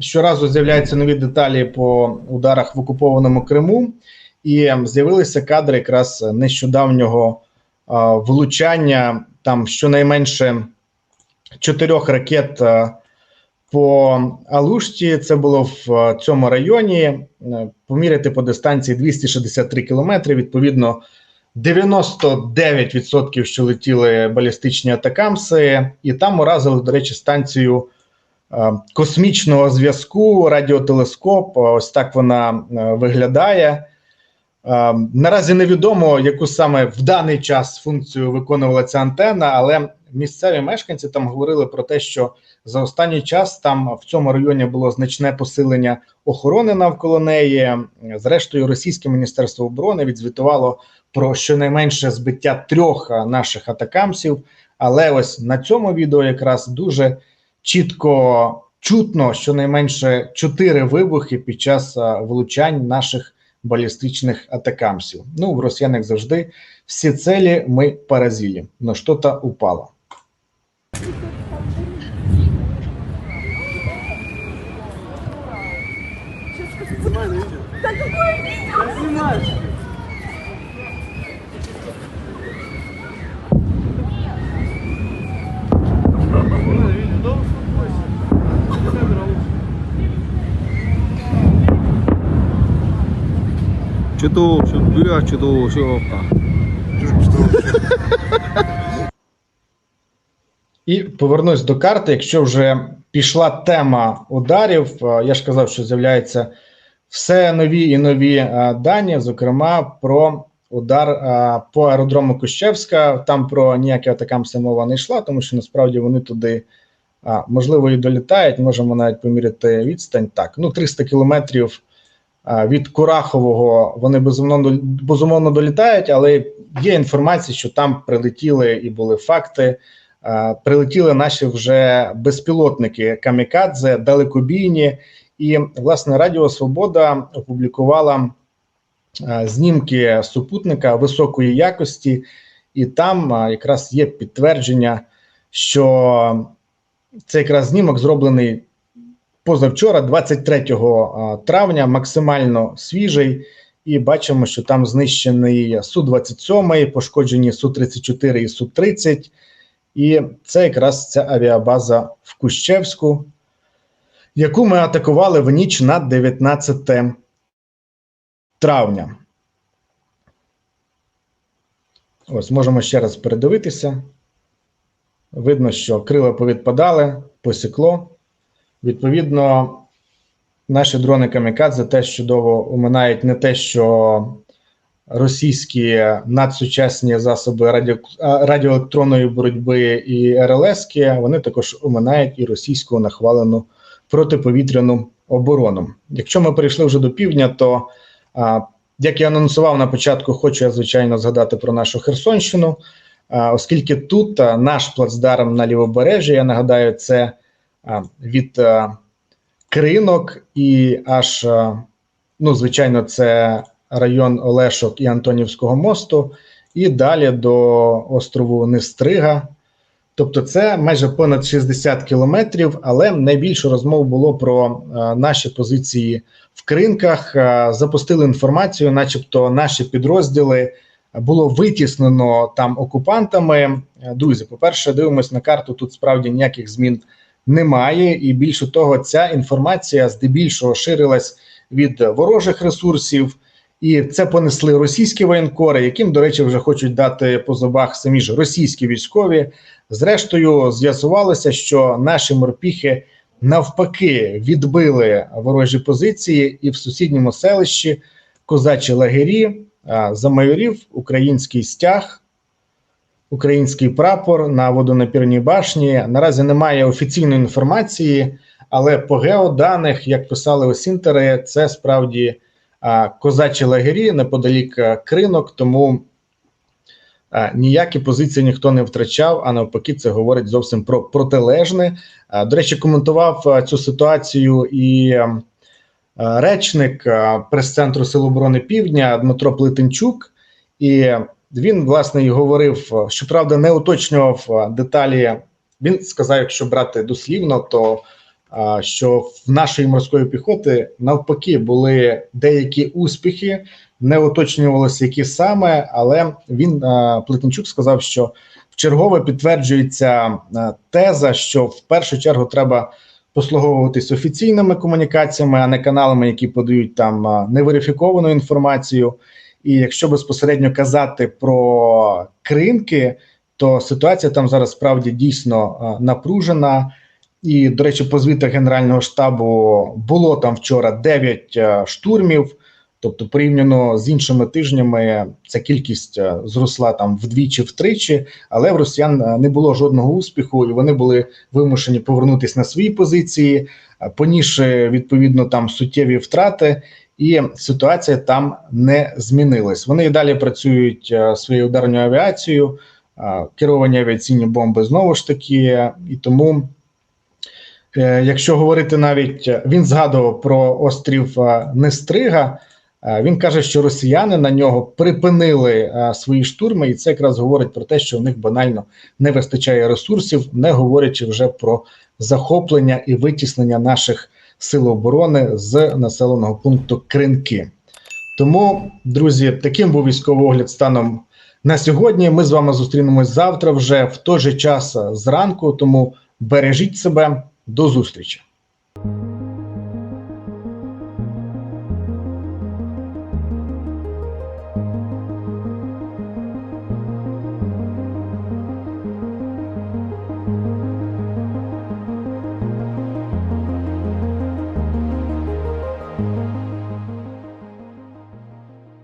щоразу з'являються нові деталі по ударах в окупованому Криму, і ем, з'явилися кадри якраз нещодавнього влучання там щонайменше чотирьох ракет а, по Алушті. Це було в а, цьому районі. Е, Поміряти по дистанції 263 кілометри. Відповідно, 99% що летіли балістичні атакамси, і там уразили, до речі, станцію е, космічного зв'язку, радіотелескоп. Ось так вона е, виглядає. Е, Наразі невідомо, яку саме в даний час функцію виконувала ця антенна, але місцеві мешканці там говорили про те, що за останній час там в цьому районі було значне посилення охорони навколо неї. Зрештою, російське міністерство оборони відзвітувало про щонайменше збиття трьох наших атакамсів. Але ось на цьому відео якраз дуже чітко чутно щонайменше чотири вибухи під час влучань наших балістичних атакамсів. Ну, в росіян, як завжди, всі цілі ми поразили, но що-то упало. Да какое видео? Чудово, що бля, чудово, що І повернусь до карти. Якщо вже пішла тема ударів, е, я ж казав, що з'являються все нові і нові е, дані, зокрема про удар е, по аеродрому Кущевська. Там про ніякі атакамси мова не йшла, тому що насправді вони туди можливо і долітають. Можемо навіть поміряти відстань. Так, ну 300 кілометрів від Курахового вони безумовно безумовно долітають, але є інформація, що там прилетіли і були факти. Прилетіли наші вже безпілотники камікадзе, далекобійні, і власне Радіо Свобода опублікувала знімки супутника високої якості, і там якраз є підтвердження, що цей якраз знімок зроблений позавчора, 23 е, травня, максимально свіжий. І бачимо, що там знищений Су-27, пошкоджені Су-34 і Су-30. І це якраз ця авіабаза в Кущевську, яку ми атакували в ніч на 19 травня. Ось можемо ще раз передивитися. Видно, що крила повідпадали, посікло. Відповідно, наші дрони камікадзе теж чудово оминають не те, що російські надсучасні засоби радіо, радіоелектронної боротьби і РЛСки, вони також оминають і російську нахвалену протиповітряну оборону. Якщо ми перейшли вже до півдня, то як я анонсував на початку, хочу я звичайно згадати про нашу Херсонщину, оскільки тут наш плацдарм на лівобережжі, я нагадаю, це від кринок і аж, ну, звичайно, це район Олешок і Антонівського мосту, і далі до острову Нестрига. Тобто, це майже понад 60 кілометрів, але найбільше розмов було про наші позиції в кринках. Запустили інформацію, начебто, наші підрозділи було витіснено там окупантами. Друзі, по-перше, дивимось на карту. Тут справді ніяких змін немає, і більше того, ця інформація здебільшого ширилась від ворожих ресурсів. І це понесли російські воєнкори, яким, до речі, вже хочуть дати по зубах самі ж російські військові. Зрештою, з'ясувалося, що наші морпіхи навпаки відбили ворожі позиції, і в сусідньому селищі козачі лагері замайорів український стяг, український прапор на водонапірній башні. Наразі немає офіційної інформації, але по геоданих, як писали осінтери, це справді козачі лагері неподалік кринок, тому ніякі позиції ніхто не втрачав, а навпаки, це говорить зовсім про протилежне. До речі, коментував цю ситуацію і речник прес-центру Сил оборони Півдня Дмитро Плетенчук, і він власне і говорив, а, щоправда, не уточнював деталі. Він сказав, якщо брати дослівно, то що в нашої морської піхоти навпаки були деякі успіхи, не уточнювалося, які саме, але він Плетенчук сказав, що вчергове підтверджується теза, що в першу чергу треба послуговуватись офіційними комунікаціями, а не каналами, які подають там неверифіковану інформацію. І якщо безпосередньо казати про кринки, то ситуація там зараз справді дійсно напружена. І, до речі, по звітах Генерального штабу було там вчора 9 е, штурмів. Тобто, порівняно з іншими тижнями, ця кількість е, зросла там вдвічі-втричі, але в росіян е, не було жодного успіху, і вони були вимушені повернутися на свої позиції, е, відповідно там суттєві втрати, і ситуація там не змінилась. Вони і далі працюють е, своєю ударною авіацією, е, керовані авіаційні бомби знову ж таки, і тому. Е, Якщо говорити навіть він згадував про острів Нестрига, він каже, що росіяни на нього припинили свої штурми, і це якраз говорить про те, що в них банально не вистачає ресурсів, не говорячи вже про захоплення і витіснення наших сил оборони з населеного пункту Кринки. Тому, друзі, таким був військовий огляд станом на сьогодні. Ми з вами зустрінемось завтра вже в той же час зранку. Тому бережіть себе. До зустрічі.